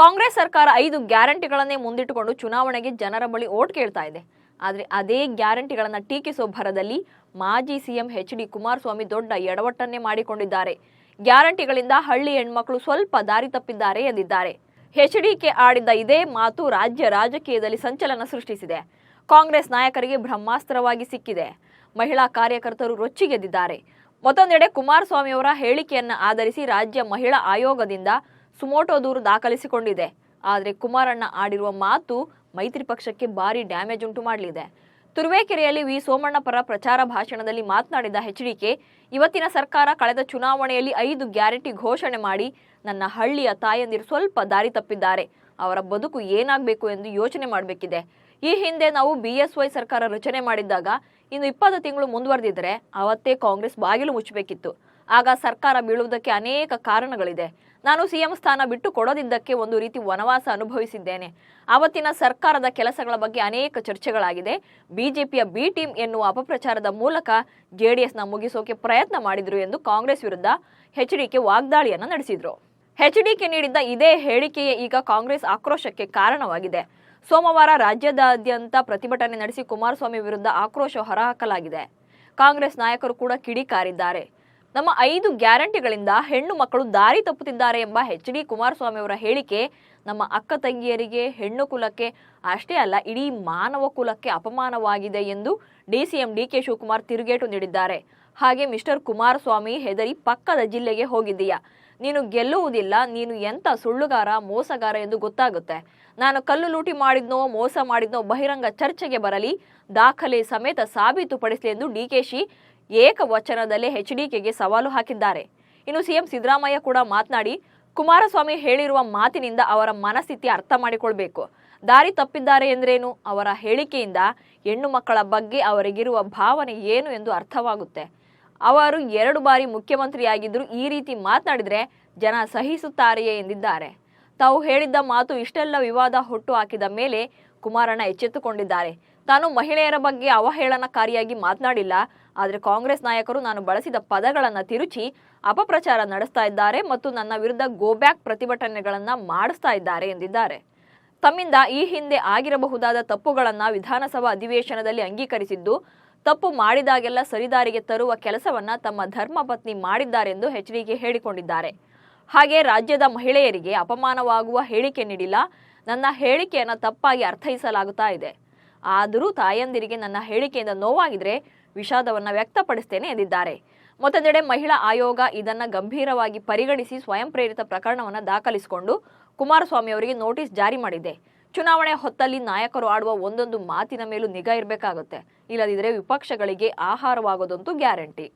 ಕಾಂಗ್ರೆಸ್ ಸರ್ಕಾರ ಐದು ಗ್ಯಾರಂಟಿಗಳನ್ನೇ ಮುಂದಿಟ್ಟುಕೊಂಡು ಚುನಾವಣೆಗೆ ಜನರ ಬಳಿ ಓಟ್ ಕೇಳ್ತಾ ಇದೆ. ಆದರೆ ಅದೇ ಗ್ಯಾರಂಟಿಗಳನ್ನು ಟೀಕಿಸೋ ಭರದಲ್ಲಿ ಮಾಜಿ ಸಿಎಂ ಎಚ್ ಡಿ ಕುಮಾರಸ್ವಾಮಿ ದೊಡ್ಡ ಎಡವಟ್ಟನ್ನೇ ಮಾಡಿಕೊಂಡಿದ್ದಾರೆ. ಗ್ಯಾರಂಟಿಗಳಿಂದ ಹಳ್ಳಿ ಹೆಣ್ಮಕ್ಳು ಸ್ವಲ್ಪ ದಾರಿ ತಪ್ಪಿದ್ದಾರೆ ಎಂದಿದ್ದಾರೆ. ಎಚ್ಡಿಕೆ ಆಡಿದ್ದ ಇದೇ ಮಾತು ರಾಜ್ಯ ರಾಜಕೀಯದಲ್ಲಿ ಸಂಚಲನ ಸೃಷ್ಟಿಸಿದೆ. ಕಾಂಗ್ರೆಸ್ ನಾಯಕರಿಗೆ ಬ್ರಹ್ಮಾಸ್ತ್ರವಾಗಿ ಸಿಕ್ಕಿದೆ. ಮಹಿಳಾ ಕಾರ್ಯಕರ್ತರು ರೊಚ್ಚಿಗೆದ್ದಿದ್ದಾರೆ. ಮತ್ತೊಂದೆಡೆ ಕುಮಾರಸ್ವಾಮಿಯವರ ಹೇಳಿಕೆಯನ್ನ ಆಧರಿಸಿ ರಾಜ್ಯ ಮಹಿಳಾ ಆಯೋಗದಿಂದ ಸುಮೋಟೋ ದೂರು ದಾಖಲಿಸಿಕೊಂಡಿದೆ. ಆದರೆ ಕುಮಾರಣ್ಣ ಆಡಿರುವ ಮಾತು ಮೈತ್ರಿ ಪಕ್ಷಕ್ಕೆ ಭಾರಿ ಡ್ಯಾಮೇಜ್ ಉಂಟು ಮಾಡಲಿದೆ. ತುರುವೇಕೆರೆಯಲ್ಲಿ ವಿ. ಸೋಮಣ್ಣ ಪರ ಪ್ರಚಾರ ಭಾಷಣದಲ್ಲಿ ಮಾತನಾಡಿದ ಎಚ್ಡಿಕೆ ಇವತ್ತಿನ ಸರ್ಕಾರ ಕಳೆದ ಚುನಾವಣೆಯಲ್ಲಿ ಐದು ಗ್ಯಾರಂಟಿ ಘೋಷಣೆ ಮಾಡಿ ನನ್ನ ಹಳ್ಳಿಯ ತಾಯಂದಿರು ಸ್ವಲ್ಪ ದಾರಿ ತಪ್ಪಿದ್ದಾರೆ. ಅವರ ಬದುಕು ಏನಾಗಬೇಕು ಎಂದು ಯೋಚನೆ ಮಾಡಬೇಕಿದೆ. ಈ ಹಿಂದೆ ನಾವು ಬಿಎಸ್ವೈ ಸರ್ಕಾರ ರಚನೆ ಮಾಡಿದ್ದಾಗ, ಇನ್ನು ಇಪ್ಪತ್ತು ತಿಂಗಳು ಮುಂದುವರೆದಿದ್ದರೆ ಅವತ್ತೇ ಕಾಂಗ್ರೆಸ್ ಬಾಗಿಲು ಮುಚ್ಚಬೇಕಿತ್ತು. ಆಗ ಸರ್ಕಾರ ಬೀಳುವುದಕ್ಕೆ ಅನೇಕ ಕಾರಣಗಳಿದೆ. ನಾನು ಸಿಎಂ ಸ್ಥಾನ ಬಿಟ್ಟು ಕೊಡೋದಿದ್ದಕ್ಕೆ ಒಂದು ರೀತಿ ವನವಾಸ ಅನುಭವಿಸಿದ್ದೇನೆ. ಆವತ್ತಿನ ಸರ್ಕಾರದ ಕೆಲಸಗಳ ಬಗ್ಗೆ ಅನೇಕ ಚರ್ಚೆಗಳಾಗಿದೆ. ಬಿಜೆಪಿಯ ಬಿ ಟೀಮ್ ಎನ್ನುವ ಅಪಪ್ರಚಾರದ ಮೂಲಕ ಜೆಡಿಎಸ್ನ ಮುಗಿಸೋಕೆ ಪ್ರಯತ್ನ ಮಾಡಿದ್ರು ಎಂದು ಕಾಂಗ್ರೆಸ್ ವಿರುದ್ಧ ಎಚ್ಡಿಕೆ ವಾಗ್ದಾಳಿಯನ್ನ ನಡೆಸಿದ್ರು. ಎಚ್ಡಿಕೆ ನೀಡಿದ್ದ ಇದೇ ಹೇಳಿಕೆಯೇ ಈಗ ಕಾಂಗ್ರೆಸ್ ಆಕ್ರೋಶಕ್ಕೆ ಕಾರಣವಾಗಿದೆ. ಸೋಮವಾರ ರಾಜ್ಯದಾದ್ಯಂತ ಪ್ರತಿಭಟನೆ ನಡೆಸಿ ಕುಮಾರಸ್ವಾಮಿ ವಿರುದ್ಧ ಆಕ್ರೋಶ ಹೊರಹಾಕಲಾಗಿದೆ. ಕಾಂಗ್ರೆಸ್ ನಾಯಕರು ಕೂಡ ಕಿಡಿಕಾರಿದ್ದಾರೆ. ನಮ್ಮ ಐದು ಗ್ಯಾರಂಟಿಗಳಿಂದ ಹೆಣ್ಣು ಮಕ್ಕಳು ದಾರಿ ತಪ್ಪುತ್ತಿದ್ದಾರೆ ಎಂಬ ಎಚ್ ಡಿ ಕುಮಾರಸ್ವಾಮಿ ಅವರ ಹೇಳಿಕೆ ನಮ್ಮ ಅಕ್ಕ ತಂಗಿಯರಿಗೆ, ಹೆಣ್ಣು ಕುಲಕ್ಕೆ, ಅಷ್ಟೇ ಅಲ್ಲ, ಇಡೀ ಮಾನವ ಕುಲಕ್ಕೆ ಅಪಮಾನವಾಗಿದೆ ಎಂದು ಡಿಸಿಎಂ ಡಿಕೆ ಶಿವಕುಮಾರ್ ತಿರುಗೇಟು ನೀಡಿದ್ದಾರೆ. ಹಾಗೆ ಮಿಸ್ಟರ್ ಕುಮಾರಸ್ವಾಮಿ ಹೆದರಿ ಪಕ್ಕದ ಜಿಲ್ಲೆಗೆ ಹೋಗಿದ್ದೀಯಾ? ನೀನು ಗೆಲ್ಲುವುದಿಲ್ಲ, ನೀನು ಎಂತ ಸುಳ್ಳುಗಾರ, ಮೋಸಗಾರ ಎಂದು ಗೊತ್ತಾಗುತ್ತೆ. ನಾನು ಕಲ್ಲು ಲೂಟಿ ಮಾಡಿದ್ನೋ, ಮೋಸ ಮಾಡಿದ್ನೋ, ಬಹಿರಂಗ ಚರ್ಚೆಗೆ ಬರಲಿ, ದಾಖಲೆ ಸಮೇತ ಸಾಬೀತುಪಡಿಸಲಿ ಎಂದು ಡಿಕೆಶಿ ಏಕವಚನದಲ್ಲೇ ಎಚ್ಡಿಕೆಗೆ ಸವಾಲು ಹಾಕಿದ್ದಾರೆ. ಇನ್ನು ಸಿಎಂ ಸಿದ್ದರಾಮಯ್ಯ ಕೂಡ ಮಾತನಾಡಿ, ಕುಮಾರಸ್ವಾಮಿ ಹೇಳಿರುವ ಮಾತಿನಿಂದ ಅವರ ಮನಸ್ಥಿತಿ ಅರ್ಥ ಮಾಡಿಕೊಳ್ಬೇಕು. ದಾರಿ ತಪ್ಪಿದ್ದಾರೆ ಎಂದ್ರೇನು? ಅವರ ಹೇಳಿಕೆಯಿಂದ ಹೆಣ್ಣು ಮಕ್ಕಳ ಬಗ್ಗೆ ಅವರಿಗಿರುವ ಭಾವನೆ ಏನು ಎಂದು ಅರ್ಥವಾಗುತ್ತೆ. ಅವರು ಎರಡು ಬಾರಿ ಮುಖ್ಯಮಂತ್ರಿಯಾಗಿದ್ದರೂ ಈ ರೀತಿ ಮಾತನಾಡಿದರೆ ಜನ ಸಹಿಸುತ್ತಾರೆಯೇ ಎಂದಿದ್ದಾರೆ. ತಾವು ಹೇಳಿದ್ದ ಮಾತು ಇಷ್ಟೆಲ್ಲ ವಿವಾದ ಹುಟ್ಟು ಹಾಕಿದ ಮೇಲೆ ಕುಮಾರಣ್ಣ ಎಚ್ಚೆತ್ತುಕೊಂಡಿದ್ದಾರೆ. ತಾನು ಮಹಿಳೆಯರ ಬಗ್ಗೆ ಅವಹೇಳನಕಾರಿಯಾಗಿ ಮಾತನಾಡಿಲ್ಲ. ಆದರೆ ಕಾಂಗ್ರೆಸ್ ನಾಯಕರು ನಾನು ಬಳಸಿದ ಪದಗಳನ್ನು ತಿರುಚಿ ಅಪಪ್ರಚಾರ ನಡೆಸ್ತಾ ಇದ್ದಾರೆ ಮತ್ತು ನನ್ನ ವಿರುದ್ಧ ಗೋಬ್ಯಾಕ್ ಪ್ರತಿಭಟನೆಗಳನ್ನು ಮಾಡಿಸ್ತಾ ಇದ್ದಾರೆ ಎಂದಿದ್ದಾರೆ. ತಮ್ಮಿಂದ ಈ ಹಿಂದೆ ಆಗಿರಬಹುದಾದ ತಪ್ಪುಗಳನ್ನು ವಿಧಾನಸಭಾ ಅಧಿವೇಶನದಲ್ಲಿ ಅಂಗೀಕರಿಸಿದ್ದು, ತಪ್ಪು ಮಾಡಿದಾಗೆಲ್ಲ ಸರಿದಾರಿಗೆ ತರುವ ಕೆಲಸವನ್ನ ತಮ್ಮ ಧರ್ಮಪತ್ನಿ ಮಾಡಿದ್ದಾರೆಂದು ಎಚ್ಡಿಕೆ ಹೇಳಿಕೊಂಡಿದ್ದಾರೆ. ಹಾಗೆ ರಾಜ್ಯದ ಮಹಿಳೆಯರಿಗೆ ಅಪಮಾನವಾಗುವ ಹೇಳಿಕೆ ನೀಡಿಲ್ಲ, ನನ್ನ ಹೇಳಿಕೆಯನ್ನು ತಪ್ಪಾಗಿ ಅರ್ಥೈಸಲಾಗುತ್ತಾ ಇದೆ. ಆದರೂ ತಾಯಂದಿರಿಗೆ ನನ್ನ ಹೇಳಿಕೆಯಿಂದ ನೋವಾಗಿದ್ರೆ ವಿಷಾದವನ್ನ ವ್ಯಕ್ತಪಡಿಸ್ತೇನೆ ಎಂದಿದ್ದಾರೆ. ಮತ್ತೊಂದೆಡೆ ಮಹಿಳಾ ಆಯೋಗ ಇದನ್ನು ಗಂಭೀರವಾಗಿ ಪರಿಗಣಿಸಿ ಸ್ವಯಂ ಪ್ರೇರಿತ ಪ್ರಕರಣವನ್ನು ದಾಖಲಿಸಿಕೊಂಡು ಕುಮಾರಸ್ವಾಮಿ ಅವರಿಗೆ ನೋಟಿಸ್ ಜಾರಿ ಮಾಡಿದೆ. ಚುನಾವಣೆ ಹೊತ್ತಲ್ಲಿ ನಾಯಕರು ಆಡುವ ಒಂದೊಂದು ಮಾತಿನ ಮೇಲೂ ನಿಗಾ ಇರಬೇಕಾಗುತ್ತೆ. ಇಲ್ಲದಿದ್ದರೆ ವಿಪಕ್ಷಗಳಿಗೆ ಆಹಾರವಾಗೋದಂತೂ ಗ್ಯಾರಂಟಿ.